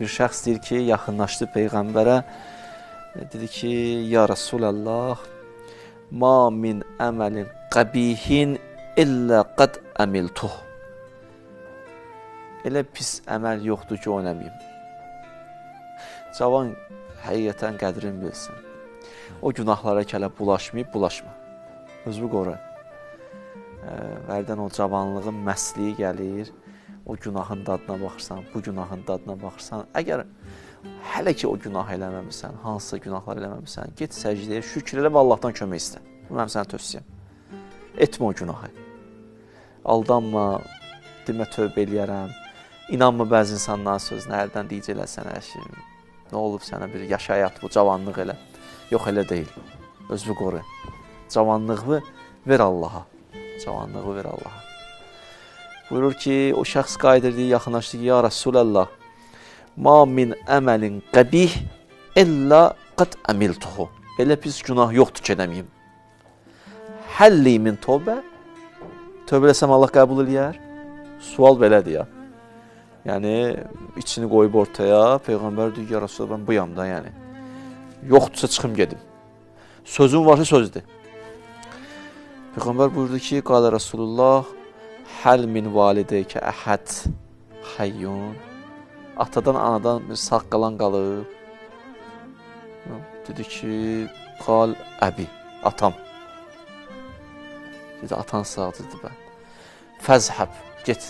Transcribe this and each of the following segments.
Bir şəxs deyir ki, yaxınlaşdı peyğəmbərə. Dedi ki, ya Rasulallah, ma min əməlin qəbihin illə qad əmiltuh. Elə pis əməl yoxdur ki, oynamayım. Cavan həqiqətən qədrini bilsin. O günahlara kələ bulaşmayıb, bulaşma. Özünü qoru. Ə, Hərdən o cavanlığın məsliyi gəlir, o günahın dadına baxırsan, bu günahın dadına baxırsan. Əgər hələ ki o günah eləməmisən, hansısa günahlar eləməmisən, get səcdəyə, şükür elə və Allahdan kömək istə. Bu mənim sənə tövsiyəm. Etmə o günahı. Aldanma, demə tövbə eləyərəm. İnanma bəzi insanların sözünə, hərdən deyəcəklər sənə əşim. Nə olub sənə bir yaş həyat bu, cavanlıq elə. Yox elə deyil. Özünü qoru. Cavanlığı ver Allaha. Cavanlığı ver Allaha. Buyurur ki, o şəxs qayıdır deyir, yaxınlaşdı ki, ya Rasulallah, ma min əməlin qəbih illə qad əmiltuhu. Elə pis günah yoxdur ki, edəməyim. Həlli min tövbə. Tövbə eləsəm Allah qəbul eləyər? Sual belədir ya. Yəni içini qoyub ortaya, peyğəmbər deyir, ya Rasulullah mən buyam da, yəni. Yoxdursa çıxım gedim. Sözün varsa sözdür. Peyğəmbər buyurdu ki, qala Rasulullah, həl min valideykə əhəd hayyun. Atadan, anadan bir sağ qalan qalıb. Dedi ki, qal əbi, atam. Dedi, atan sağdır, dedi mən. Fəzhəb, get.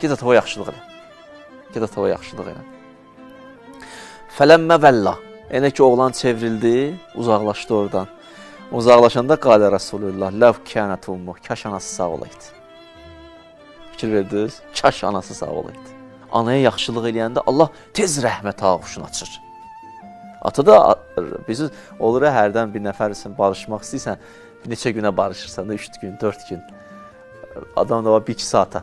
Get atava yaxşılıq elə. Get atava yaxşılıq elə. Fələmmə vəlla. Elə ki, oğlan çevrildi, uzaqlaşdı oradan. Uzaqlaşanda qalə Rasulullah, ləv kənət ummu, kaş anası sağ olaydı. Fikir verdiniz? Kaş anası sağ olaydı. Anaya yaxşılıq eləyəndə Allah tez rəhmət ağuşunu açır. Ata da bizi olur hərdən bir nəfərsən barışmaq istəyirsən, bir neçə günə barışırsan da 3 gün, 4 gün. Adam da var 1-2 saata.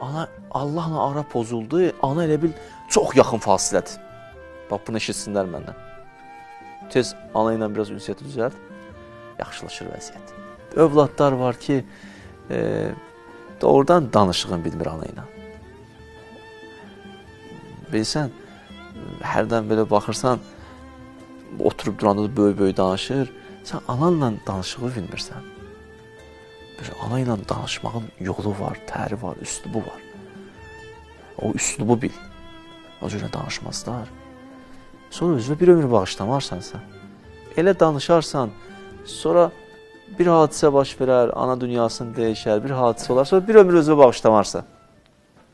Ana Allahla ara pozuldu. Ana elə bil çox yaxın fasilədir. Bax bunu eşitsinlər məndən. Tez ana ilə biraz ünsiyyət düzəlt. Yaxşılaşır vəziyyət. Övladlar var ki, e, doğrudan danışığın bilmir ana ilə. Bilsən, hərdən belə baxırsan, oturub duranda da böyük-böyük danışır. Sən ananla danışığı bilmirsən. Bir ana ilə danışmağın yolu var, təri var, üslubu var. O üslubu bil. O cürə danışmazlar. Sonra özünə bir ömür bağışlamarsansa, elə danışarsan, sonra bir hadisə baş verər, ana dünyasını dəyişər, bir hadisə olar, sonra bir ömür özünə bağışlamarsan.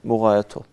Müğayət ol.